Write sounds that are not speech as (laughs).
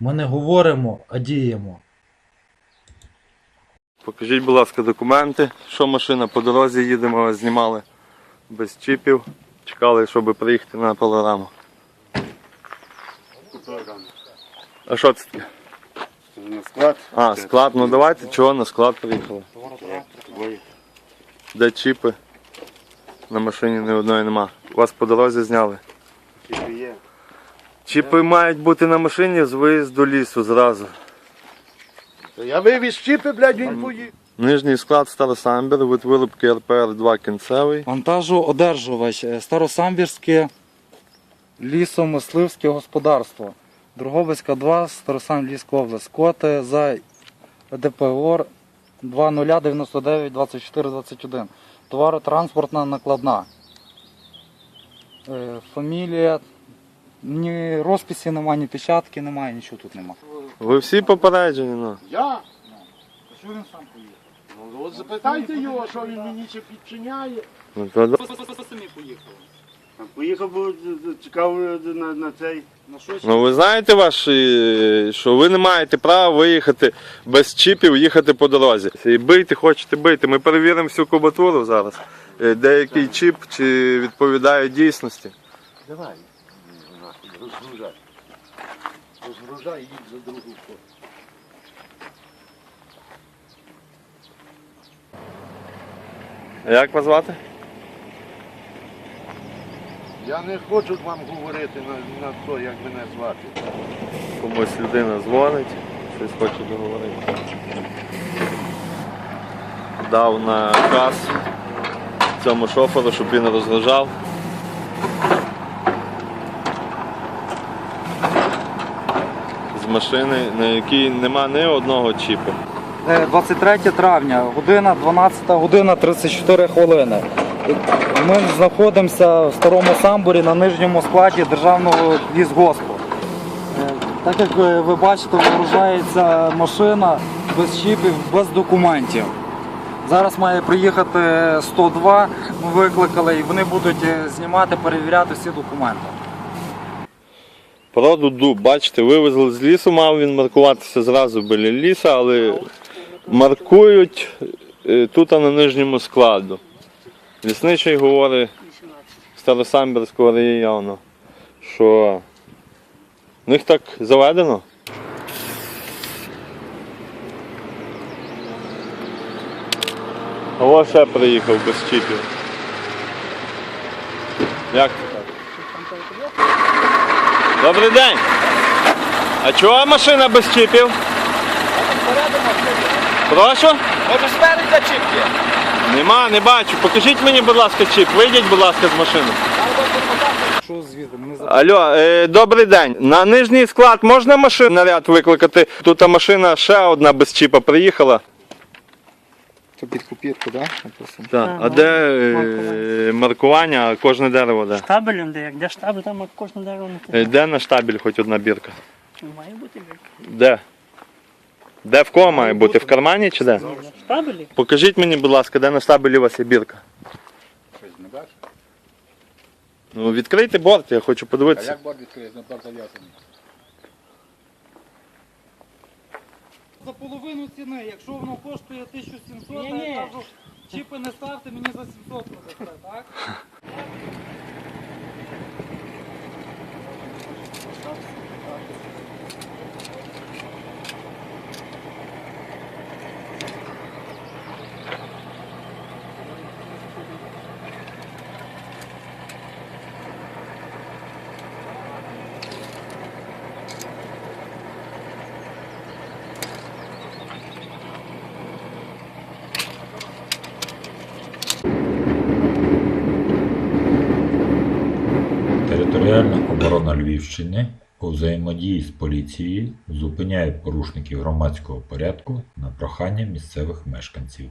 Ми не говоримо, а діємо. Покажіть, будь ласка, документи, що машина по дорозі їдемо, знімали без чіпів. Чекали, щоб приїхати на пилораму. А що це таке? На склад. А, склад, ну давайте, чого на склад приїхали? Де чіпи? На машині ні одної нема. Вас по дорозі зняли. Чіпи є. Чіпи мають бути на машині з виїзду лісу зразу. Я вивіз чіпи, блядь, він поїхав. Нижній склад Старосамбір від вилупки РПР-2 кінцевий. Вантажоодержувач е, Старосамбірське лісомисливське господарство. Другобицька 2, Старосамбірська область. Код е, за ДПОР 2099 24 21. Товаротранспортна накладна. Е, Фамілія. Ні розписі немає, ні печатки немає, нічого тут немає. Ви всі попереджені, ну. Я? Що він сам поїхав? Ну, от запитайте його, що він мені ще підчиняє. Ну, то до- Поїхав, бо чекав на, на цей. На Ну ви знаєте ваш, е, що ви не маєте права виїхати без чіпів, їхати по дорозі. І бийте, хочете бийте. Ми перевіримо всю кубатуру зараз. Е, Деякий чіп чи відповідає дійсності. Давай. Нахуй, Розгружай. Розгружай їдь за другу форму. А Як вас звати? Я не хочу вам говорити на, на то, як мене звати. Комусь людина дзвонить, щось хоче договорити. Дав наказ цьому шоферу, щоб він розгружав. Машини, на якій нема ні одного чіпу. Е, 23 травня, година 12 година 34 хвилини. Ми знаходимося в старому самбурі на нижньому складі державного лісгоспу. Е, Так як ви ви бачите, вигружається машина без чіпів, без документів. Зараз має приїхати 102, ми викликали і вони будуть е, знімати, перевіряти всі документи. Породу дуб, бачите, вивезли з лісу, мав він маркуватися зразу біля лісу, але маркують е, тут на нижньому складу. Лісничий говорить Старосамбірського району, що в них так заведено. Ось ще приїхав без чіпів. Як це так? Добрий день. А чого машина без чіпів? Прошу? Може спереду чіп є? Нема, не бачу. Покажіть мені, будь ласка, чіп. Вийдіть, будь ласка, з машини. Що звідти? Ми за- Алло, е, добрий день. На нижній склад можна машину наряд викликати? Тут машина ще одна без чіпа приїхала. То під копірку, так? Написано. Так. А де е, маркування, кожне дерево де? Штабелем де як? Де штабель, там кожне дерево Е, Де на штабель хоч одна бірка? має бути бірка. Де? Де в кого має бути? В кармані чи де? В штабелі? Покажіть мені, будь ласка, де на штабелі у вас є бірка? Ну, відкрийте борт, я хочу подивитися. борт відкриє, на борт зав'язаний? За половину ціни, якщо воно коштує 1700, то я кажу, чіпи не ставте, мені за 700 надасте, так? (laughs) Територіальна оборона Львівщини у взаємодії з поліцією зупиняє порушників громадського порядку на прохання місцевих мешканців.